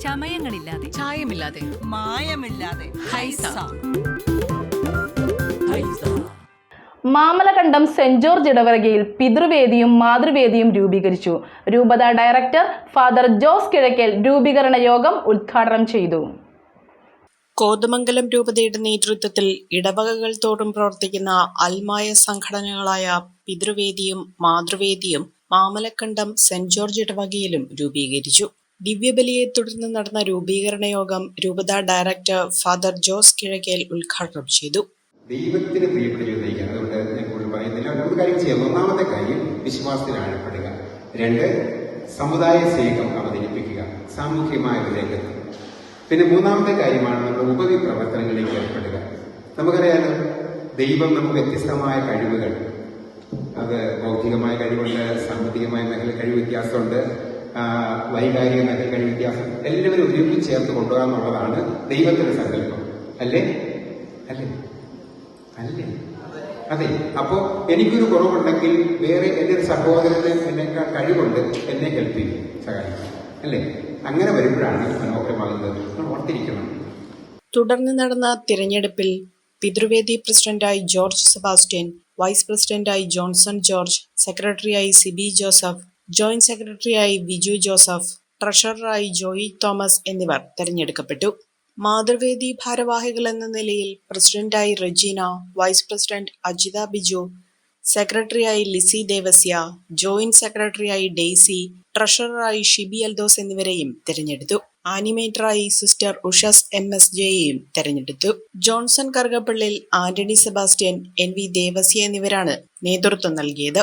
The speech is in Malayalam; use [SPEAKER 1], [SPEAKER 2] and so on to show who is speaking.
[SPEAKER 1] ചമയങ്ങളില്ലാതെ.
[SPEAKER 2] ചായമില്ലാതെ.
[SPEAKER 3] മായമില്ലാതെ.
[SPEAKER 2] ഹൈസ.
[SPEAKER 4] മാമലകണ്ഠം സെന്റ് ജോർജ് ഇടവകയിൽ പിതൃവേദിയും മാതൃവേദിയും രൂപീകരിച്ചു. രൂപത ഡയറക്ടർ ഫാദർ ജോസ് കിഴക്കൽ രൂപീകരണ യോഗം ഉദ്ഘാടനം ചെയ്തു.
[SPEAKER 5] കോതമംഗലം രൂപതയുടെ നേതൃത്വത്തിൽ ഇടവകകൾ തോറും പ്രവർത്തിക്കുന്ന അൽമായ സംഘടനകളായ പിതൃവേദിയും മാതൃവേദിയും മാമലക്കണ്ടം സെന്റ് ജോർജ് ഇടവകയിലും രൂപീകരിച്ചു. ദിവ്യബലിയെ തുടർന്ന് നടന്ന രൂപീകരണ യോഗം രൂപത ഡയറക്ടർ ഫാദർ ജോസ് കിഴക്കേൽ ഉദ്ഘാടനം ചെയ്തു.
[SPEAKER 6] ദൈവത്തിന് ഞാൻ ഒന്നാമത്തെ കാര്യം വിശ്വാസത്തിൽ ആഴപ്പെടുക. രണ്ട് സമുദായ സ്നേഹം അവതരിപ്പിക്കുക. സാമൂഹ്യമായ ഒരു പിന്നെ മൂന്നാമത്തെ കാര്യമാണ് നമ്മൾ ഉപരി പ്രവർത്തനങ്ങളിലേക്ക് ഏർപ്പെടുക. നമുക്കറിയാലോ ദൈവം നമുക്ക് വ്യത്യസ്തമായ കഴിവുകൾ. അത് ബൗദ്ധികമായ കഴിവുണ്ട് സാമ്പത്തികമായ മേഖല കഴിവ് വ്യത്യാസമുണ്ട്. വൈകാരിക കഴിവ് വ്യത്യാസം എല്ലാവരും ഒരുമിച്ച് ചേർത്ത് കൊണ്ടുപോകുക എന്നുള്ളതാണ് ദൈവത്തിന്റെ സങ്കല്പം. അല്ലേ? അല്ലേ? അല്ലേ? അതെ. അപ്പോ എനിക്കൊരു കുറവുണ്ടെങ്കിൽ വേറെ എന്റെ ഒരു സഹോദരന് എന്നെ കഴിവുണ്ട് എന്നെ കൽപ്പിക്കും സഹായിക്കും. അല്ലേ? അങ്ങനെ വരുമ്പോഴാണ് മനോഹരമാകുന്നത്. ഓർത്തിരിക്കണം.
[SPEAKER 5] തുടർന്ന് നടന്ന തിരഞ്ഞെടുപ്പിൽ പിതൃവേദി പ്രസിഡന്റായി ജോർജ് സെബാസ്റ്റ്യൻ വൈസ് പ്രസിഡന്റായി ജോൺസൺ ജോർജ് സെക്രട്ടറിയായി സിബി ജോസഫ് ജോയിന്റ് സെക്രട്ടറിയായി ബിജു ജോസഫ് ട്രഷററായി ജോയി തോമസ് എന്നിവർ തെരഞ്ഞെടുക്കപ്പെട്ടു. മാതൃവേദി ഭാരവാഹികൾ എന്ന നിലയിൽ പ്രസിഡന്റായി Regina vice president Ajitha Biju സെക്രട്ടറിയായി ലിസി ദേവസ്യ ജോയിന്റ് സെക്രട്ടറിയായി ഡെയ്സി ട്രഷററായി ഷിബി അൽദോസ് എന്നിവരെയും തിരഞ്ഞെടുത്തു. ആനിമേറ്ററായി സിസ്റ്റർ ഉഷസ് എം എസ് ജെയെയും തെരഞ്ഞെടുത്തു. Johnson Karukappallil Antony Sebastian N V Devasya എന്നിവരാണ് നേതൃത്വം നൽകിയത്.